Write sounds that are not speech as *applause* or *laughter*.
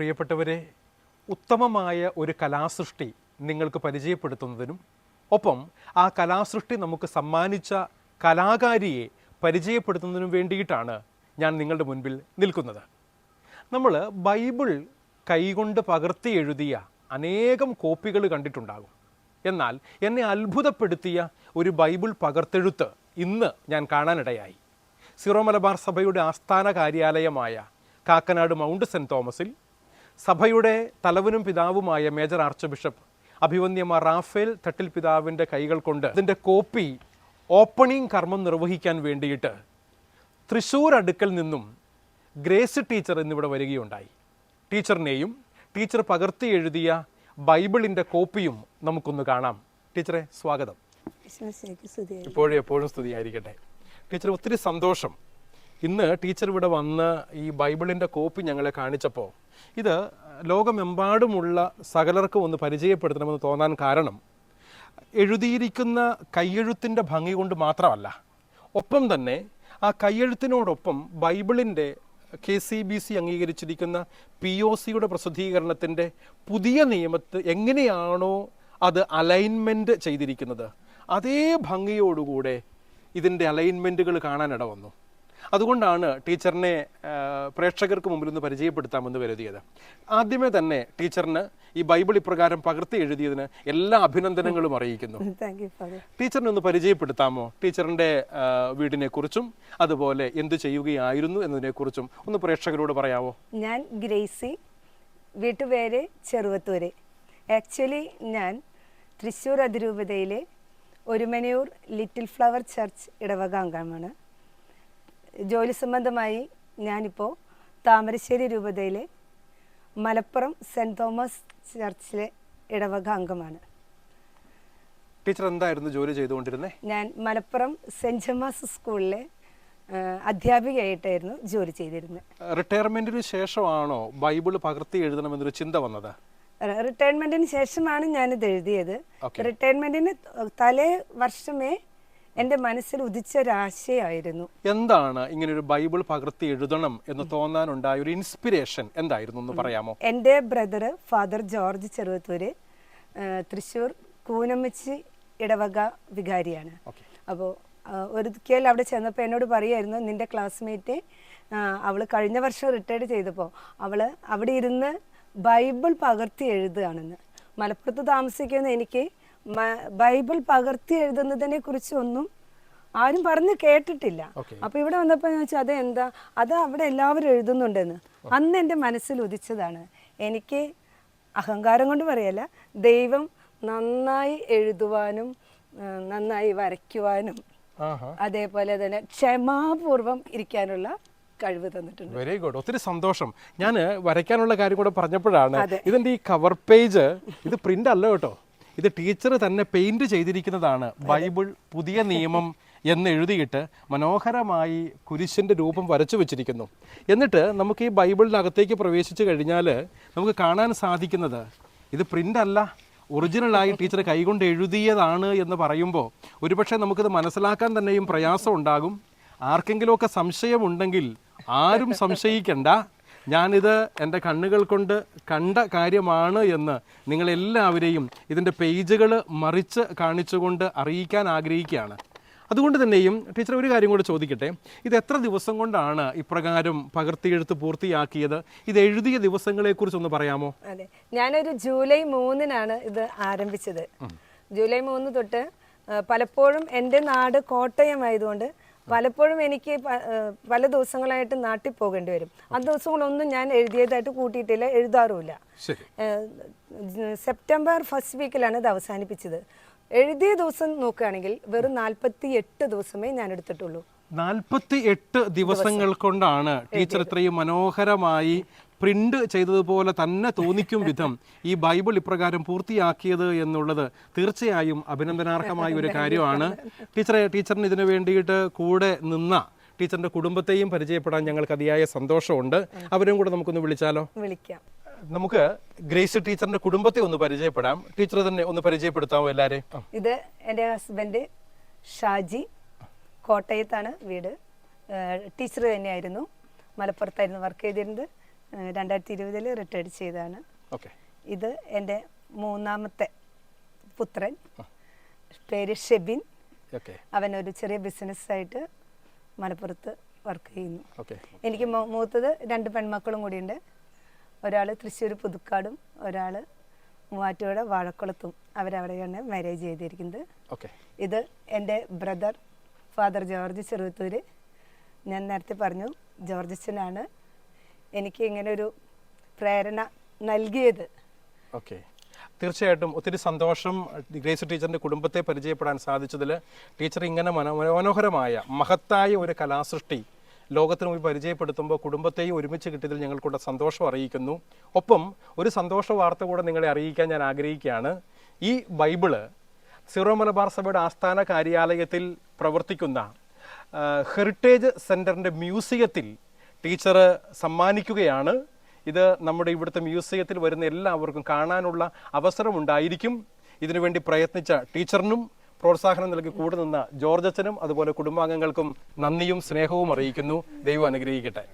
പ്രിയപ്പെട്ടവരെ ഉത്തമമായ ഒരു കലാസൃഷ്ടി നിങ്ങൾക്ക് പരിചയപ്പെടുത്തുന്നതിനും ഒപ്പം ആ കലാസൃഷ്ടി നമുക്ക് സമ്മാനിച്ച കലാകാരിയെ പരിചയപ്പെടുത്തുന്നതിനും വേണ്ടിയിട്ടാണ് ഞാൻ നിങ്ങളുടെ മുൻപിൽ നിൽക്കുന്നത്. നമ്മൾ ബൈബിൾ കൈകൊണ്ട് പകർത്തി എഴുതിയ അനേകം കോപ്പികൾ കണ്ടിട്ടുണ്ടാകും. എന്നാൽ എന്നെ അത്ഭുതപ്പെടുത്തിയ ഒരു ബൈബിൾ പകർത്തെഴുത്ത് ഇന്ന് ഞാൻ കാണാനിടയായി. സിറോ മലബാർ സഭയുടെ ആസ്ഥാന കാര്യാലയമായ കാക്കനാട് മൗണ്ട് സെന്റ് തോമസിൽ സഭയുടെ തലവനും പിതാവുമായ മേജർ ആർച്ച് ബിഷപ്പ് അഭിവന്യമാർ റാഫേൽ തട്ടിൽ പിതാവിന്റെ കൈകൾ കൊണ്ട് അതിന്റെ കോപ്പി ഓപ്പണിംഗ് കർമ്മം നിർവഹിക്കാൻ വേണ്ടിയിട്ട് തൃശ്ശൂർ അടുക്കൽ നിന്നും ഗ്രേസ് ടീച്ചർ എന്നിവിടെ വരികയുണ്ടായി. ടീച്ചറിനെയും ടീച്ചർ പകർത്തി എഴുതിയ ബൈബിളിന്റെ കോപ്പിയും നമുക്കൊന്ന് കാണാം. ടീച്ചറെ സ്വാഗതം. ഇപ്പോഴും എപ്പോഴും സ്തുതിയായിരിക്കട്ടെ. ടീച്ചർ ഒത്തിരി സന്തോഷം. ഇന്ന് ടീച്ചർ ഇവിടെ വന്ന് ഈ ബൈബിളിന്റെ കോപ്പി ഞങ്ങളെ കാണിച്ചപ്പോൾ ഇത് ലോകമെമ്പാടുമുള്ള സകലർക്കും ഒന്ന് പരിചയപ്പെടുത്തണമെന്ന് തോന്നാൻ കാരണം എഴുതിയിരിക്കുന്ന കയ്യെഴുത്തിന്റെ ഭംഗി കൊണ്ട് മാത്രമല്ല. ഒപ്പം തന്നെ ആ കയ്യെഴുത്തിനോടൊപ്പം ബൈബിളിന്റെ കെ സി ബി സി അംഗീകരിച്ചിരിക്കുന്ന പി ഒ സിയുടെ പ്രസിദ്ധീകരണത്തിന്റെ പുതിയ നിയമത്ത് എങ്ങനെയാണോ അത് അലൈൻമെന്റ് ചെയ്തിരിക്കുന്നത്. അതേ ഭംഗിയോടുകൂടെ ഇതിന്റെ അലൈൻമെന്റുകൾ കാണാനിട വന്നു അതുകൊണ്ടാണ് ടീച്ചറിനെ പ്രേക്ഷകർക്ക് മുമ്പിൽ ഒന്ന് പരിചയപ്പെടുത്താമെന്ന് കരുതിയത്. ആദ്യമേ തന്നെ ടീച്ചറിന് ഈ ബൈബിൾ ഇപ്രകാരം പകർത്തി എഴുതിയതിന് എല്ലാ അഭിനന്ദനങ്ങളും അറിയിക്കുന്നു. *laughs* ടീച്ചറിനെ ഒന്ന് പരിചയപ്പെടുത്താമോ? ടീച്ചറിന്റെ വീടിനെ കുറിച്ചും അതുപോലെ എന്ത് ചെയ്യുകയായിരുന്നു എന്നതിനെക്കുറിച്ചും ഒന്ന് പ്രേക്ഷകരോട് പറയാമോ ഞാൻ ഗ്രേസി വീട്ടുപേര് ചെറുവത്തൂര്. ആക്ച്വലി ഞാൻ തൃശ്ശൂർ അതിരൂപതയിലെ ഒരുമനയൂർ ലിറ്റിൽ ഫ്ലവർ ചർച്ച് ഇടവക അംഗമാണ്. ജോലി സംബന്ധമായി ഞാനിപ്പോൾ താമരശ്ശേരി രൂപതയിലെ മലപ്പുറം സെന്റ് തോമസ് ചർച്ചിലെ ഇടവക അംഗമാണ്. ടീച്ചർ എന്തായിരുന്നു ജോലി ചെയ്തുകൊണ്ടിരുന്നത് ഞാൻ മലപ്പുറം സെന്റ് ജമാസ് സ്കൂളിലെ അധ്യാപികയായിട്ടായിരുന്നു ജോലി ചെയ്തിരുന്നത്. റിട്ടയർമെന്റിന് ശേഷമാണോ ബൈബിൾ പകർത്തി എഴുതണമെന്നൊരു ചിന്ത വന്നത്? റിട്ടയർമെന്റിന് ശേഷമാണ് ഞാനിത് എഴുതിയത്. റിട്ടയർമെന്റിന് തലേ വർഷമേ എന്റെ മനസ്സിൽ ഉദിച്ച ഒരാശയമായിരുന്നു എന്താണ് ഇങ്ങനെ ഒരു ബൈബിൾ പകർത്തി എഴുതണം എന്ന് തോന്നാനുണ്ടായ ഒരു ഇൻസ്പിരേഷൻ എന്തായിരുന്നു എന്ന് പറയാമോ? എന്റെ brother father George Cheruvathur Thrissur Thrissur കൂനമ്മച്ചി ഇടവക വികാരിയാണ്. അപ്പോൾ ഒരിക്കൽ അവിടെ ചെന്നപ്പോൾ എന്നോട് പറയായിരുന്നു നിന്റെ ക്ലാസ്മേറ്റ് അവൾ കഴിഞ്ഞ വർഷം റിട്ടയർഡ് ചെയ്തപ്പോൾ അവൾ അവിടെ ഇരുന്ന് ബൈബിൾ പകർത്തി എഴുതുകയാണെന്ന്. മലപ്പുറത്ത് താമസിക്കുന്ന എനിക്ക് ബൈബിൾ പകർത്തി എഴുതുന്നതിനെ കുറിച്ചൊന്നും ആരും പറഞ്ഞ് കേട്ടിട്ടില്ല. അപ്പൊ ഇവിടെ വന്നപ്പോ ഞാൻ വെച്ചാൽ അത് എന്താ അത് അവിടെ എല്ലാവരും എഴുതുന്നുണ്ടെന്ന്. അന്ന് എന്റെ മനസ്സിൽ ഉദിച്ചതാണ്. എനിക്ക് അഹങ്കാരം കൊണ്ട് പറയല്ല ദൈവം നന്നായി എഴുതുവാനും നന്നായി വരയ്ക്കുവാനും അതേപോലെ തന്നെ ക്ഷമാപൂർവം ഇരിക്കാനുള്ള കഴിവ് തന്നിട്ടുണ്ട്. വെരി ഗുഡ് ഒത്തിരി സന്തോഷം. ഞാൻ വരയ്ക്കാനുള്ള കാര്യം കൂടെ പറഞ്ഞപ്പോഴാണ്. ഇതിന്റെ ഈ കവർ പേജ് ഇത് പ്രിന്റ് അല്ല കേട്ടോ. ഇത് ടീച്ചർ തന്നെ പെയിന്റ് ചെയ്തിരിക്കുന്നതാണ്. ബൈബിൾ പുതിയ നിയമം എന്ന് എഴുതിയിട്ട് മനോഹരമായി കുരിശിന്റെ രൂപം വരച്ചു വെച്ചിരിക്കുന്നു. എന്നിട്ട് നമുക്ക് ഈ ബൈബിളിനകത്തേക്ക് പ്രവേശിച്ചു കഴിഞ്ഞാൽ നമുക്ക് കാണാൻ സാധിക്കുന്നത് ഇത് പ്രിന്റ് അല്ല ഒറിജിനലായി ടീച്ചർ കൈകൊണ്ട് എഴുതിയതാണ് എന്ന് പറയുമ്പോൾ ഒരുപക്ഷെ നമുക്കിത് മനസ്സിലാക്കാൻ തന്നെയും പ്രയാസം ഉണ്ടാകും. ആർക്കെങ്കിലുമൊക്കെ സംശയമുണ്ടെങ്കിൽ ആരും സംശയിക്കണ്ട. ഞാനിത് എന്റെ കണ്ണുകൾ കൊണ്ട് കണ്ട കാര്യമാണ് എന്ന് നിങ്ങളെല്ലാവരെയും ഇതിന്റെ പേജുകൾ മറിച്ച് കാണിച്ചുകൊണ്ട് അറിയിക്കാൻ ആഗ്രഹിക്കുകയാണ്. അതുകൊണ്ട് തന്നെയും ടീച്ചർ ഒരു കാര്യം കൂടി ചോദിക്കട്ടെ? ഇത് എത്ര ദിവസം കൊണ്ടാണ് ഇപ്രകാരം പകർത്തിയെഴുത്ത് പൂർത്തിയാക്കിയത്? ഇത് എഴുതിയ ദിവസങ്ങളെക്കുറിച്ച് ഒന്ന് പറയാമോ? അതെ. ഞാനൊരു ജൂലൈ മൂന്നിനാണ് ഇത് ആരംഭിച്ചത്. ജൂലൈ മൂന്ന് തൊട്ട് പലപ്പോഴും എന്റെ നാട് കോട്ടയം ആയതുകൊണ്ട് പലപ്പോഴും എനിക്ക് പല ദിവസങ്ങളായിട്ട് നാട്ടിൽ പോകേണ്ടി വരും. ആ ദിവസങ്ങളൊന്നും ഞാൻ എഴുതിയതായിട്ട് കൂട്ടിയിട്ടില്ല എഴുതാറുമില്ല. സെപ്റ്റംബർ ഫസ്റ്റ് വീക്കിലാണ് ഇത് അവസാനിപ്പിച്ചത്. എഴുതിയ ദിവസം നോക്കുകയാണെങ്കിൽ വെറും നാൽപ്പത്തി എട്ട് ദിവസമേ ഞാൻ എടുത്തിട്ടുള്ളൂ. നാൽപ്പത്തി എട്ട് ദിവസങ്ങൾ കൊണ്ടാണ് ടീച്ചർ ഇത്രയും മനോഹരമായി പ്രിന്റ് ചെയ്തതുപോലെ തന്നെ തോന്നിക്കും വിധം ഈ ബൈബിൾ ഇപ്രകാരം പൂർത്തിയാക്കിയത് എന്നുള്ളത് തീർച്ചയായും അഭിനന്ദനാർഹമായ ഒരു കാര്യമാണ്. ടീച്ചറെ ടീച്ചറിന് ഇതിനു വേണ്ടിയിട്ട് കൂടെ നിന്ന ടീച്ചറിന്റെ കുടുംബത്തെയും പരിചയപ്പെടാൻ ഞങ്ങൾക്ക് അതിയായ സന്തോഷമുണ്ട്. അവരും കൂടെ നമുക്കൊന്ന് വിളിച്ചാലോ? വിളിക്കാം. നമുക്ക് ഗ്രേസ് ടീച്ചറിന്റെ കുടുംബത്തെ ഒന്ന് പരിചയപ്പെടാം. ടീച്ചർ തന്നെ ഒന്ന് പരിചയപ്പെടുത്താമോ എല്ലാരെയും. ഇത് എന്റെ ഹസ്ബൻഡ് ഷാജി കോട്ടയത്താണ് വീട്. ടീച്ചർ തന്നെയായിരുന്നു. മലപ്പുറത്തായിരുന്നു വർക്ക് ചെയ്തിരുന്നത്. രണ്ടായിരത്തി ഇരുപതിൽ റിട്ടയർഡ് ചെയ്തതാണ്. ഓക്കെ. ഇത് എന്റെ മൂന്നാമത്തെ പുത്രൻ. പേര് ഷെബിൻ. അവൻ ഒരു ചെറിയ ബിസിനസ്സായിട്ട് മലപ്പുറത്ത് വർക്ക് ചെയ്യുന്നു. എനിക്ക് മൂത്തത് രണ്ട് പെൺമക്കളും കൂടിയുണ്ട്. ഒരാൾ തൃശ്ശൂർ പുതുക്കാടും ഒരാൾ മൂവാറ്റുപുഴ വാഴക്കുളത്തും. അവരവിടെയാണ് മാരേജ് ചെയ്തിരിക്കുന്നത്. ഓക്കെ. ഇത് എന്റെ ബ്രദർ ഫാദർ ജോർജ് ചെറുത്തൂര് ഞാൻ നേരത്തെ പറഞ്ഞു ജോർജ് അച്ഛനാണ് എനിക്ക് ഇങ്ങനെ ഒരു പ്രേരണ നൽകിയത്. ഓക്കെ തീർച്ചയായിട്ടും ഒത്തിരി സന്തോഷം ഗ്രേസ് ടീച്ചറിന്റെ കുടുംബത്തെ പരിചയപ്പെടാൻ സാധിച്ചതിൽ ടീച്ചർ ഇങ്ങനെ മനോ മനോഹരമായ മഹത്തായ ഒരു കലാസൃഷ്ടി ലോകത്തിന് മുമ്പ് പരിചയപ്പെടുത്തുമ്പോൾ കുടുംബത്തെയും ഒരുമിച്ച് കിട്ടിയതിൽ ഞങ്ങൾക്കുള്ള സന്തോഷം അറിയിക്കുന്നു. ഒപ്പം ഒരു സന്തോഷ വാർത്ത കൂടെ നിങ്ങളെ അറിയിക്കാൻ ഞാൻ ആഗ്രഹിക്കുകയാണ്. ഈ ബൈബിൾ സിറോ മലബാർ സഭയുടെ ആസ്ഥാന കാര്യാലയത്തിൽ പ്രവർത്തിക്കുന്ന ഹെറിറ്റേജ് സെന്ററിന്റെ മ്യൂസിയത്തിൽ ടീച്ചർ സമ്മാനിക്കുകയാണ്. ഇത് നമ്മുടെ ഇവിടുത്തെ മ്യൂസിയത്തിൽ വരുന്ന എല്ലാവർക്കും കാണാനുള്ള അവസരമുണ്ടായിരിക്കും. ഇതിനുവേണ്ടി പ്രയത്നിച്ച ടീച്ചറിനും പ്രോത്സാഹനം നൽകി കൂടെ നിന്ന ജോർജ് അച്ഛനും അതുപോലെ കുടുംബാംഗങ്ങൾക്കും നന്ദിയും സ്നേഹവും അറിയിക്കുന്നു. ദൈവം അനുഗ്രഹിക്കട്ടെ.